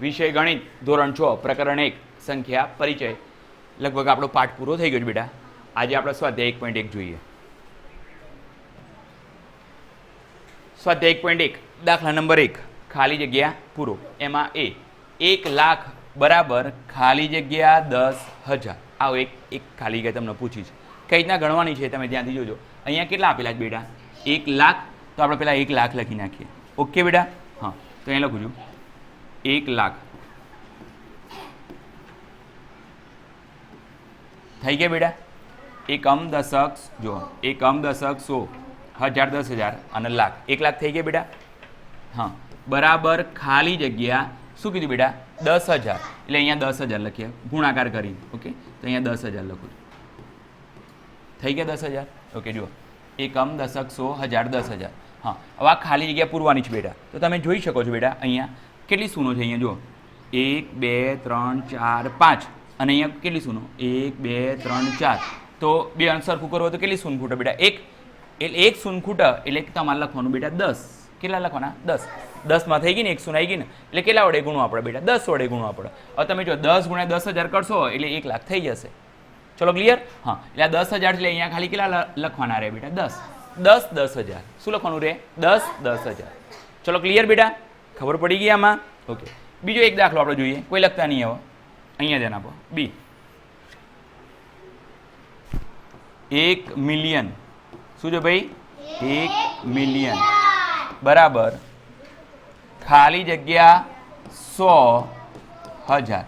વિષય ગણિત, ધોરણ છ, પ્રકરણ એક, સંખ્યા, પરિચય. લગભગ આપણો પાઠ પૂરો થઈ ગયો છે બેટા. આજે આપણે સ્વાધ્યાય એક પોઈન્ટ એક જોઈએ. સ્વાધ્યાય એક પોઈન્ટ એક, દાખલા નંબર એક, ખાલી જગ્યા પૂરો. એમાં એ, એક લાખ બરાબર ખાલી જગ્યા દસ હજાર. આવો એક એક ખાલી જગ્યા તમને પૂછી છે. કઈ રીતના ગણવાની છે તમે ત્યાંથી જોજો. અહીંયા કેટલા આપેલા છે બેટા? એક લાખ, તો આપણે પહેલાં એક લાખ લખી નાખીએ. ઓકે બેટા? હા, તો અહીંયા લખું છું. એક લાખ. થઈ ગયા બેટા? એકમ દશક જો એકમ દશક સો. હજાર દસ હજાર અને લાખ. એક લાખ થઈ ગયા બેટા? હા. બરાબર ખાલી જગ્યા શું કીધું બેટા? દસ હજાર. એટલે અહીંયા દસ હજાર લખીએ. ગુણાકાર કરી ઓકે? તો અહીંયા દસ હજાર લખું. થઈ ગયા દસ હજાર? ઓકે, જુઓ. એકમ દશક સો, હજાર દસ હજાર. હા. હવે ખાલી જગ્યા પૂરવાની છે બેટા. તો તમે જોઈ શકો છો બેટા અહીંયા કેટલી સૂનો છે અહીંયા, જુઓ. એક, બે, ત્રણ, ચાર, પાંચ. અને અહીંયા કેટલી સૂનો? એક, બે, ત્રણ, ચાર. તો બે અંશ સરખું કરવો તો કેટલી સૂન ખૂટે બેટા? એક. એટલે એક સૂન ખૂટે, એટલે તમારે લખવાનું બેટા દસ. કેટલા લખવાના? દસ. દસમાં થઈ ગઈ ને એક સૂન આવી ગઈ ને, એટલે કેટલા વડે ગુણવું આપણે બેટા? દસ વડે ગુણવું આપણે હવે તમે જો દસ ગુણ્યા દસ હજાર કરશો, એટલે એક લાખ થઈ જશે. ચલો ક્લિયર હા. એટલે દસ હજાર એટલે અહીંયા ખાલી કેટલા લખવાના રહે બેટા? દસ. દસ દસ હજાર. શું લખવાનું રહે? દસ દસ હજાર. ચલો ક્લિયર બેટા? ખબર પડી ગઈ આમાં? ઓકે બીજો એક દાખલો આપણે જોઈએ. કોઈ લખતા નહીં હવે અહીંયા ધ્યાન આપો. બી એક મિલિયન શું છે ભાઈ? એક મિલિયન બરાબર. ખાલી જગ્યા સો હજાર.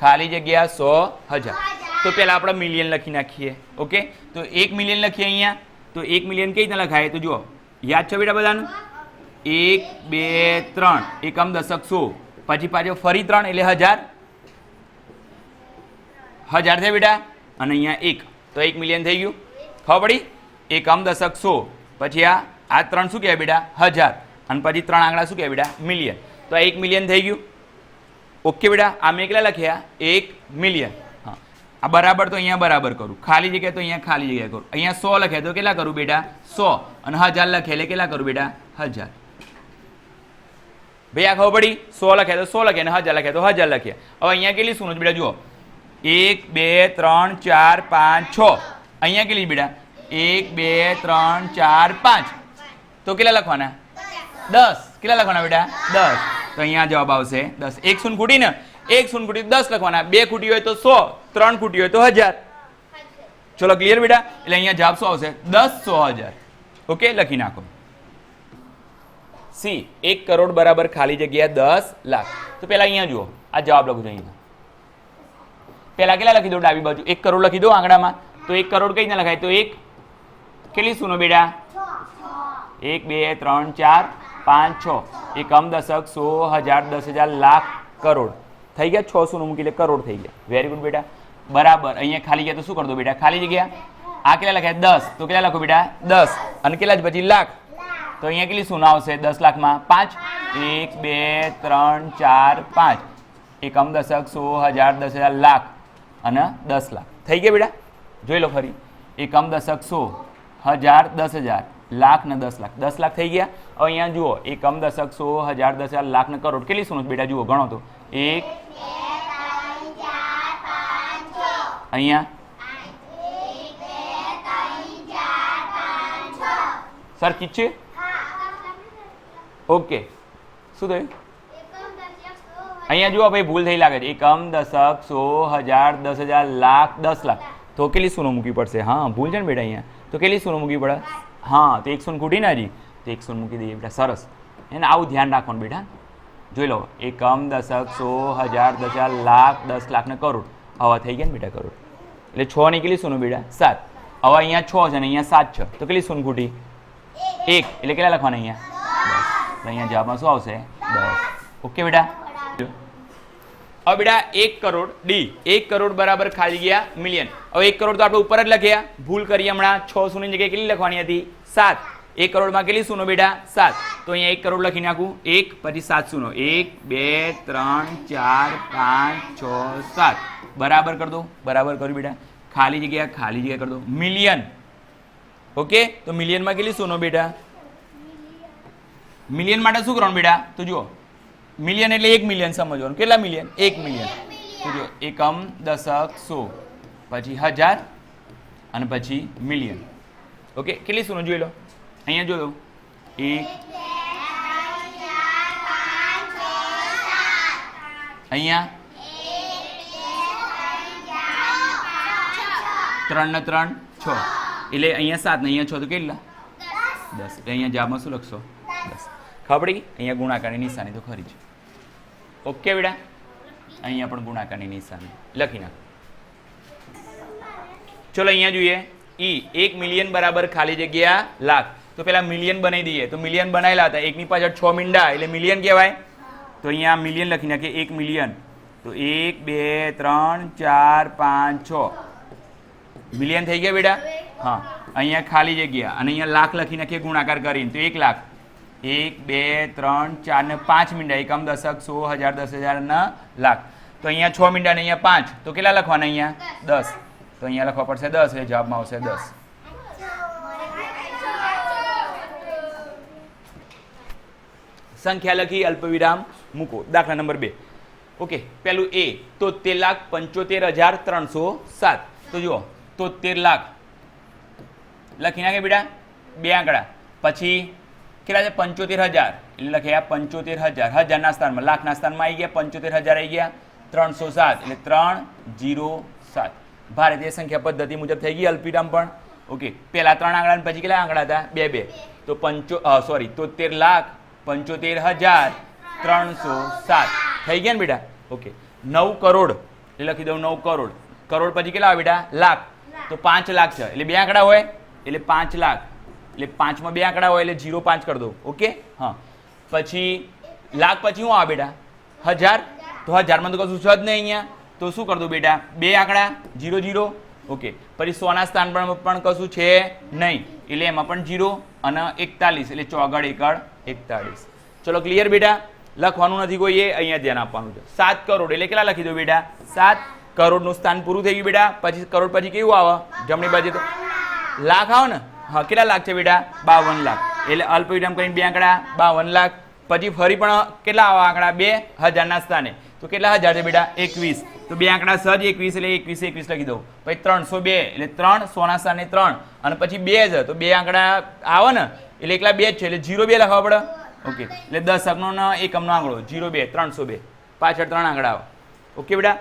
ખાલી જગ્યા સો હજાર. તો પહેલાં આપણે મિલિયન લખી નાખીએ. ઓકે તો એક મિલિયન લખીએ અહીંયા. તો એક મિલિયન કઈ રીતના લખાય? તો જુઓ. યાદ છે બેટા બધાને? એક, બે, ત્રણ. એકમ દશક સો પછી પાછો ફરી ત્રણ, એટલે હજાર. હજાર છે બેટા? અને અહીંયા એક. તો એક મિલિયન થઈ ગયું. ખબર પડી? એકમ દશક સો પછી આ આ ત્રણ શું કહેવાય બેટા? હજાર. અને પછી ત્રણ આંકડા શું કહેવાય બેટા? મિલિયન તો આ એક મિલિયન થઈ ગયું. ઓકે બેટા, આ મેં કેટલા લખ્યા? એક મિલિયન હા. આ બરાબર તો અહીંયા બરાબર કરું. ખાલી જગ્યાએ તો અહીંયા ખાલી જગ્યાએ કરું. અહીંયા સો લખ્યા તો કેટલા કરું બેટા? સો. અને હજાર લખે એટલે કેટલા કરું બેટા? હજાર. ભાઈ આ ખબર પડી સો લખ્યા તો સો લખ્યા અને હજાર લખ્યા તો હજાર લખ્યા હવે અહીંયા કેટલી શું છે બેટા જુઓ એક બે ત્રણ ચાર પાંચ છ અહીંયા કેટલી બેટા એક બે ત્રણ ચાર પાંચ તો કેટલા લખવાના દસ કેટલા લખવાના બેટા દસ તો અહીંયા જવાબ આવશે દસ એક શૂન ખૂટી ને એક શૂન ખૂટી દસ લખવાના બે ખૂટી હોય તો સો ત્રણ ખૂટી હોય તો હજાર ચલો ક્લિયર બેટા એટલે અહીંયા જવાબ શું આવશે દસ સો હજાર ઓકે લખી નાખો સી, એક કરોડ બરાબર ખાલી જગ્યા દસ લાખ. તો પહેલાં અહીંયા જુઓ. આ જવાબ લખું છું અહીંયા. પહેલાં કેટલા લખી દો ડાબી બાજુ? એક કરોડ લખી દો આંકડામાં તો એક કરોડ કઈ રીતના લખાય? તો એક કેટલી સુનો બેટા? એક, બે, ત્રણ, ચાર, પાંચ, છ. એકમ દશક સો હજાર દસ હજાર લાખ કરોડ. થઈ ગયા છ સુનો મૂકી લે કરોડ થઈ ગયા. વેરી ગુડ બેટા. બરાબર. અહીંયા ખાલી ગયા તો શું કરી બેટા? ખાલી જગ્યા. આ કેટલા લખાય? દસ. તો કેટલા લખો બેટા? દસ. અને કેટલા જ પછી લાખ? તો અહીંયા કેટલી સુના આવશે? દસ લાખમાં પાંચ. એક, બે, ત્રણ, ચાર, પાંચ. એકમ દશક સો હજાર દસ હજાર લાખ અને દસ લાખ. થઈ ગયા બેટા? જોઈ લો ફરી. એકમ દશક સો હજાર દસ હજાર લાખ ને દસ લાખ. દસ લાખ થઈ ગયા. હવે અહીંયા જુઓ, એકમ દશક સો હજાર દસ હજાર લાખ ને કરોડ. કેટલી સુનો બેટા? જુઓ, ગણો તો. એક, અહીંયા. સરખી છે? ઓકે. શું થયું? અહીંયા જુઓ ભાઈ, ભૂલ થઈ લાગે છે. એકમ, દશક સો હજાર, દસ હજાર, લાખ, દસ લાખ. તો કેટલી સૂનો મૂકવી પડશે? હા, ભૂલ છે ને બેટા અહીંયા. તો કેટલી સૂનો મૂકવી પડે? હા, તો એક સૂન ખૂટી ના હજી તો એક સૂન મૂકી દઈએ બેટા, સરસ. એને આવું ધ્યાન રાખવાનું બેટા. જોઈ લો, એકમ, દશક સો હજાર, દસ હજાર, લાખ, દસ લાખ ને કરોડ. આવા થઈ ગયા ને બેટા કરોડ. એટલે છ ની કેટલી સૂનો બેટા? સાત. હવે અહીંયા છ છે ને અહીંયા સાત છે. તો કેટલી સૂન ખૂટી? એક. એટલે કેટલા લખવાના અહીંયા? અહીંયા જવાબમાં શું આવશે? દસ ઓકે બેટા? હવે બેટા, એક કરોડ, ડી, એક કરોડ બરાબર ખાલી ગયા મિલિયન હવે એક કરોડ તો આપણે ઉપર જ લખ્યા. ભૂલ કરી હમણાં છ શૂન્ય જગ્યાએ કેટલી લખવાની હતી? સાત. એક કરોડમાં કેટલી શૂનો બેટા? સાત. તો અહીંયા એક કરોડ લખી નાખું. એક પછી સાત શૂનો. એક, બે, ત્રણ, ચાર, પાંચ, છ, સાત. બરાબર કર દો. બરાબર કર્યું બેટા. ખાલી જગ્યા ખાલી જગ્યા કર દો. Million okay? તો મિલિયનમાં કેટલી શૂનો બેટા? મિલિયન માટે શું કરવાનું બેટા? તો જુઓ. મિલિયન એટલે એક મિલિયન સમજવાનું. કેટલા મિલિયન એક મિલિયન તો જો એકમ દશક સો. પછી હજાર અને પછી મિલિયન ઓકે કેટલી સોનું જોઈ લો. અહીંયા જોયો એક અહીંયા. ત્રણ ને ત્રણ છ. એટલે અહીંયા સાત ને અહીંયા છ તો કેટલા? દસ. એટલે અહીંયા જવાબમાં શું લખશો? દસ. ગઈ? અહીંયા ગુણાકારની નિશાની તો ખરી છે ઓકે બેટા અહીંયા પણ ગુણાકારની નિશાની. લખી નાખો. ચલો અહીંયા જોઈએ. ઈ એક મિલિયન બરાબર ખાલી જગ્યા લાખ. તો પેલા મિલિયન બનાવી દઈએ. તો મિલિયન બનાવેલા હતા. એકની પાછળ છ મીંડા, એટલે મિલિયન કહેવાય. તો અહીંયા મિલિયન લખી નાખીએ. એક મિલિયન. તો એક, બે, ત્રણ, ચાર, પાંચ, છ. મિલિયન થઈ ગયા બેટા હા. અહીંયા ખાલી જગ્યા. અને અહીંયા લાખ લખી નાખીએ ગુણાકાર કરીને. તો એક લાખ. એક, બે, ત્રણ, ચાર ને પાંચ મીંડા. એકમ દશક સો હજાર, દસ હજાર ને લાખ. તો અહીંયા છ મીંડા ને અહીંયા પાંચ. તો કેટલા લખવાના અહીંયા? દસ. તો અહીંયા લખવા પડશે દસ. એ જવાબમાં આવશે દસ. સંખ્યા લખી અલ્પવિરામ મૂકો. દાખલા નંબર બે. ઓકે પેલું એ. તોતેર લાખ પંચોતેર હજાર ત્રણસો સાત. તો જુઓ, તોતેર લાખ. લખી નાખે બેટા? બે આંકડા. પછી કેટલા છે? પંચોતેર હજાર. એટલે લખ્યા પંચોતેર હજાર. હજારના સ્થાનમાં, લાખના સ્થાનમાં આવી ગયા, પંચોતેર હજાર આવી ગયા. ત્રણસો સાત. એટલે ત્રણ જીરો સાત. ભારતીય સંખ્યા પદ્ધતિ મુજબ થઈ ગઈ અલ્પવિરામ પણ. ઓકે, પહેલાં ત્રણ આંકડા પછી કેટલા આંકડા હતા? બે બે. તો પંચો સોરી તોતેર લાખ, પંચોતેર હજાર, ત્રણસો સાત. થઈ ગયા ને બેટા? ઓકે. નવ કરોડ. એટલે લખી દઉં નવ કરોડ. કરોડ પછી કેટલા આવે બેટા? લાખ. તો પાંચ લાખ છે. એટલે બે આંકડા હોય? એટલે પાંચ લાખ. એટલે પાંચમાં બે આંકડા હોય એટલે જીરો પાંચ કરી દો ઓકે? હા. પછી, લાખ પછી શું આવે બેટા? હજાર? તો હજારમાં તો કશું છે જ નહીં અહીંયા. તો શું કરી દો બેટા? બે આંકડા, જીરો જીરો. ઓકે. પછી સોના સ્થાન પણ પણ કશું છે નહીં. એટલે એમાં પણ જીરો અને એકતાલીસ. એટલે ચોગડ એકડ એકતાલીસ. ચલો ક્લિયર બેટા? લખવાનું નથી કોઈ એ, અહીંયા ધ્યાન આપવાનું છે. સાત કરોડ. એટલે કેટલા લખી દો બેટા? સાત કરોડનું સ્થાન પૂરું થઈ ગયું બેટા. પછી કરોડ પછી કેવું આવે? જમણી બાજુ લાખ આવે ને? હા, કેટલા લાખ છે બેટા? બાવન લાખ. એટલે અલ્પ વિરામ કરીને બે આંકડા, બાવન લાખ. પછી ફરી પણ કેટલા આવા આંકડા? બે હજારના સ્થાને. તો કેટલા હજાર છે બેટા? એકવીસ. તો બે આંકડા સજ એકવીસ એટલે એકવીસ એકવીસ લખી દો પછી ત્રણસો બે એટલે ત્રણ સોના સ્થાને ત્રણ. અને પછી બે જ, તો બે આંકડા આવે ને, એટલે એકલા બે જ છે. એટલે જીરો બે લખવા પડે? ઓકે. એટલે દસ ને એકમનો આંકડો. જીરો બે, ત્રણસો બે. પાછળ ત્રણ આંકડા આવે. ઓકે બેટા?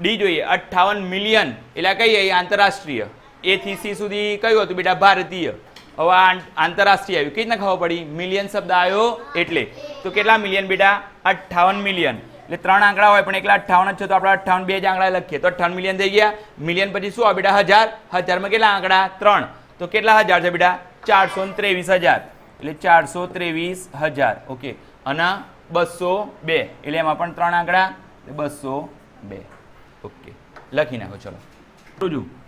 ડી જોઈએ. અઠ્ઠાવન મિલિયન. એટલે કહીએ આંતરરાષ્ટ્રીય. એ થી સી સુધી કયું હતું બેટા? ભારતીય. હવે આંતરરાષ્ટ્રીય આવ્યું. કઈ રીતના ખબર પડી? મિલિયન શબ્દ આવ્યો એટલે. તો કેટલા મિલિયન બેટા? અઠ્ઠાવન મિલિયન એટલે ત્રણ આંકડા હોય પણ એકલા અઠ્ઠાવન જ છે, તો આપણે અઠ્ઠાવન બે જ આંકડા લખીએ. તો અઠ્ઠાવન મિલિયન થઈ ગયા. મિલિયન પછી શું આવે બેટા? હજાર. હજારમાં કેટલા આંકડા? ત્રણ. તો કેટલા હજાર છે બેટા? ચારસો ત્રેવીસ હજાર. એટલે ચારસો ત્રેવીસ હજાર. ઓકે. અને બસો બે. એટલે એમાં પણ ત્રણ આંકડા. બસો બે. ઓકે. લખી નાખો, ચલો. બીજું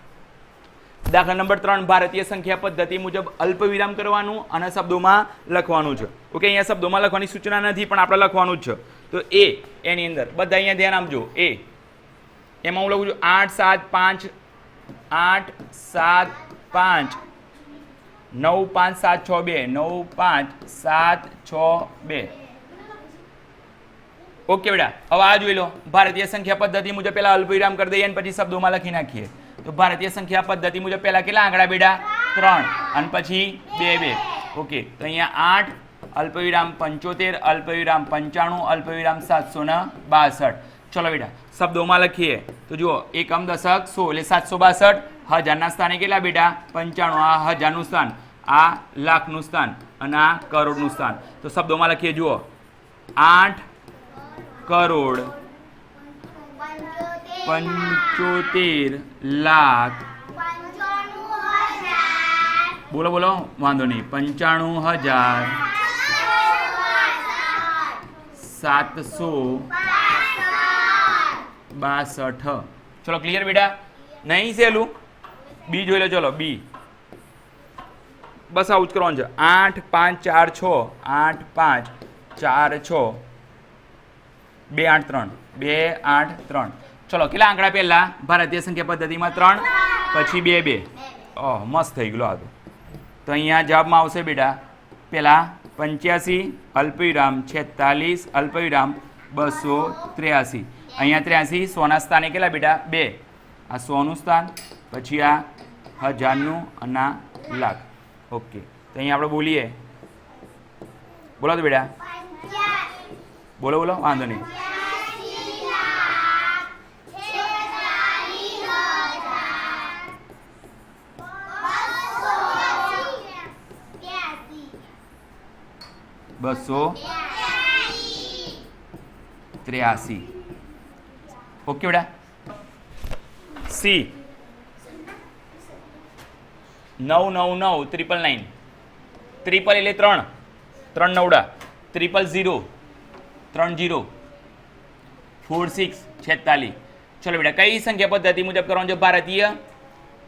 દાખલા નંબર ત્રણ, ભારતીય સંખ્યા પદ્ધતિ મુજબ અલ્પ વિરામ કરવાનું અને શબ્દોમાં લખવાનું છે. ઓકે, અહીંયા શબ્દોમાં લખવાની સૂચના નથી, પણ આપણે લખવાનું જ છે. તો એ, એની અંદર, બધા અહીંયા ધ્યાન આપજો. એ, એમાં હું લખું છું, આઠ, સાત, પાંચ, આઠ, સાત, પાંચ. નવ, પાંચ, સાત, છ, બે. નવ, પાંચ, સાત, છ, બે. ઓકે બેટા, હવે આ જોઈ લો. ભારતીય સંખ્યા પદ્ધતિ મુજબ પહેલા અલ્પવિરામ કરી દઈએ અને પછી શબ્દોમાં લખી નાખીએ. તો ભારતીય સંખ્યા પદ્ધતિ મુજબ પહેલા કેટલા આંકડા બેટા ત્રણ. અને પછી બે બે. ઓકે, તો અહીંયા આઠ, અલ્પવિરામ પંચોતેર, અલ્પવિરામ પંચાણું, અલ્પવિરામ સાતસો ને બાસઠ. ચલો બેટા, શબ્દોમાં લખીએ. તો જુઓ, એકમ દશક સો, એટલે સાતસો બાસઠ. હજારના સ્થાને કેટલા બેટા? પંચાણું. આ હજારનું સ્થાન, આ લાખનું સ્થાન અને આ કરોડનું સ્થાન. તો શબ્દોમાં લખીએ, જુઓ. આઠ કરોડ. પંચોતેર લાખ. બોલો બોલો, વાંધો નહીં. પંચાણું હજાર સાતસો બાસઠ. ચલો ક્લિયર બેટા? નહીં સહેલું? બી જોઈ લો ચલો, બી. બસ આવું જ કરવાનું છે. આઠ, પાંચ, ચાર, છ. આઠ, પાંચ, ચાર, છ. બે, આઠ, ત્રણ. બે, આઠ, ત્રણ. ચલો કેટલા આંકડા પહેલા? ભારતીય સંખ્યા પદ્ધતિમાં ત્રણ પછી બે બે. ઓહ મસ્ત થઈ ગયો આ તો. તો અહીંયા જવાબમાં આવશે બેટા પહેલાં પંચ્યાસી અલ્પવિરામ છેતાલીસ અલ્પવિરામ બસો ત્ર્યાસી. અહીંયા ત્ર્યાસી સોના સ્થાને કેટલા બેટા? બે. આ સોનું સ્થાન પછી આ હજારનું અને લાખ. ઓકે તો અહીંયા આપણે બોલીએ. બોલો તો બેટા. બોલો બોલો વાંધો નહીં. બસો ત્ર્યાસી. ઓકે બેટા. સી. નવ નવ નવ, ત્રિપલ નાઇન. ત્રિપલ એટલે ત્રણ. ત્રણ નવડા. Triple zero. ત્રણ ઝીરો. ફોર સિક્સ, છેતાલીસ. ચલો બેટા, કઈ સંખ્યા પદ્ધતિ મુજબ કરવાનું છે ભારતીય?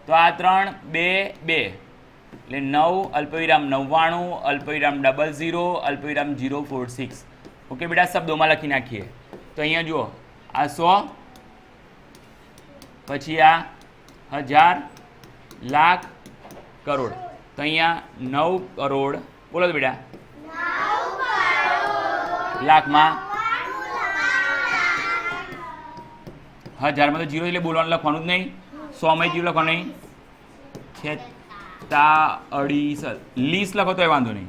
તો આ ત્રણ, બે બે. એટલે નવ અલ્પવિરામ નવ્વાણું, અલ્પવિરામ ડબલ ઝીરો, અલ્પવિરામ ઝીરો ફોર સિક્સ. ઓકે, બેટા શબ્દોમાં લખી નાખીએ. તો અહીંયા જુઓ. આ સો, પછી આ હજાર, લાખ, કરોડ. તો અહીંયા નવ કરોડ. બોલો તો બેટા. લાખમાં. હજારમાં તો જીરો એટલે બોલવાનું લખવાનું જ નહીં. સોમાં જીરો લખવાનું નહીં. છેતા અઢીસ લીસ લખો તોય વાંધો નહીં.